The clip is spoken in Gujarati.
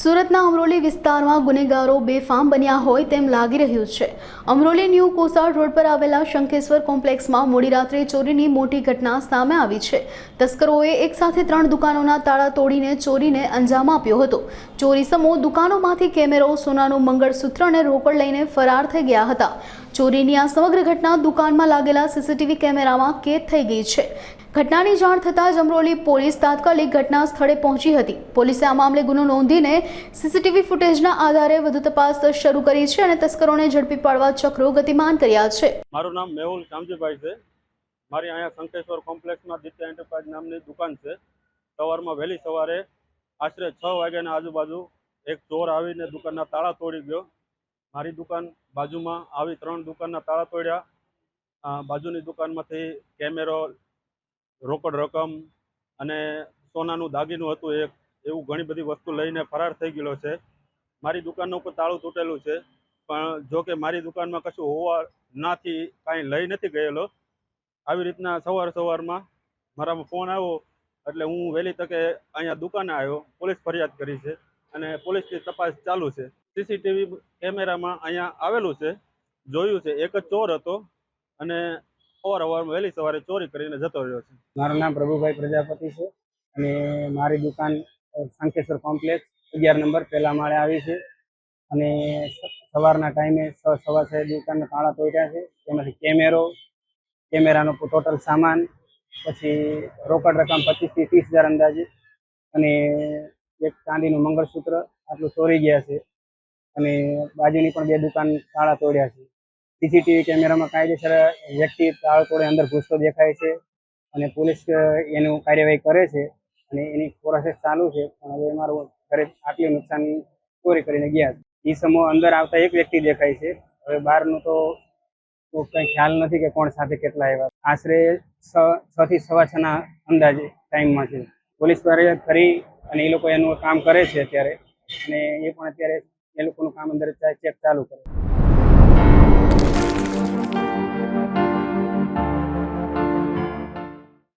સુરતના અમરોલી વિસ્તારમાં ગુનેગારો બેફામ બન્યા હોય તેમ લાગી રહ્યું છે. અમરોલી ન્યૂ કોસાડ રોડ પર આવેલા શંકેશ્વર કોમ્પ્લેક્સમાં મોડી રાત્રે ચોરીની મોટી ઘટના સામે આવી છે. તસ્કરોએ એકસાથે ત્રણ દુકાનોના તાળા તોડીને ચોરીને અંજામ આપ્યો હતો. ચોરી સમૂહ દુકાનોમાંથી કેમેરો, સોનાનું મંગળસૂત્ર અને રોકડ લઈને ફરાર થઈ ગયા હતા. ચોરીની આ સમગ્ર ઘટના દુકાનમાં લાગેલા સીસીટીવી કેમેરામાં કેદ થઈ ગઈ છે. ઘટનાની જાણ થતાં જ અમરોલી પોલીસ તાત્કાલિક ઘટના સ્થળે પહોંચી હતી. પોલીસે આ મામલે ગુનો નોંધીને સીસીટીવી ફૂટેજના આધારે વધુ તપાસ શરૂ કરી છે અને તસ્કરોને ઝડપી પાડવા ચક્રો ગતિમાન કર્યા છે. મારું નામ મેહુલ શામજીભાઈ છે. મારી અહીંયા શંકેશ્વર કોમ્પ્લેક્સમાં દિત્ય એન્ટરપ્રાઇઝ નામની દુકાન છે. સવારમાં વહેલી સવારે આશરે છ વાગ્યાના આજુબાજુ એક ચોર આવીને દુકાનના તાળા તોડી ગયો. મારી દુકાન બાજુમાં આવી ત્રણ દુકાનના તાળા તોડ્યા. બાજુની દુકાનમાંથી કેમેરો, રોકડ રકમ અને સોનાનું દાગીનું હતું એક, એવું ઘણી બધી વસ્તુ લઈને ફરાર થઈ ગયેલો છે. મારી દુકાનનું ઉપર તાળું તૂટેલું છે, પણ જો કે મારી દુકાનમાં કશું હોવા નાથી કાંઈ લઈ નથી ગયેલો. આવી રીતના સવાર સવારમાં મારામાં ફોન આવ્યો, એટલે હું વહેલી તકે અહીંયા દુકાને આવ્યો, પોલીસ ફરિયાદ કરી છે. અને પોલીસની તપાસ ચાલુ છે. સીસીટીવી કેમેરામાં અહીંયા આવેલું છે. જોયું છે, એક જ ચોર હતો અને સવાર સવારમાં વહેલી સવારે ચોરી કરીને જતો રહ્યો છે. મારું નામ પ્રભુભાઈ પ્રજાપતિ છે અને મારી દુકાન શંકેશ્વર કોમ્પ્લેક્સ અગિયાર નંબર પહેલા માળે આવી છે. અને સવારના ટાઈમે સવા છ દુકાનના તાળા તોડ્યા છે. તેમાંથી કેમેરો, કેમેરાનો ટોટલ સામાન, પછી રોકડ રકમ પચીસથી ત્રીસ હજાર અંદાજે અને એક ચાંદીનું મંગળસૂત્ર આટલું ચોરી ગયા છે અને બાજુની પણ બે દુકાન તાળા તોડ્યા છે. સીસીટીવી કેમેરામાં કાયદેસર વ્યક્તિ તાળો તોડે અંદર ઘૂસતો દેખાય છે અને પોલીસ એનું કાર્યવાહી કરે છે અને એની પ્રોસેસ ચાલુ છે, પણ હવે મારું ઘરે આટલી નુકસાન ચોરી કરીને ગયા છે. એ સમૂહ અંદર આવતા એક વ્યક્તિ દેખાય છે. હવે બહારનું તો કંઈ ખ્યાલ નથી કે કોણ સાથે કેટલા આવ્યા. આશરે છ થી સવા છના અંદાજે ટાઈમમાં છે. પોલીસ ફરિયાદ કરી અને એ લોકો એનું કામ કરે છે અત્યારે. અને એ પણ અત્યારે એ લોકોનું કામ અંદર ચેક ચાલુ કરે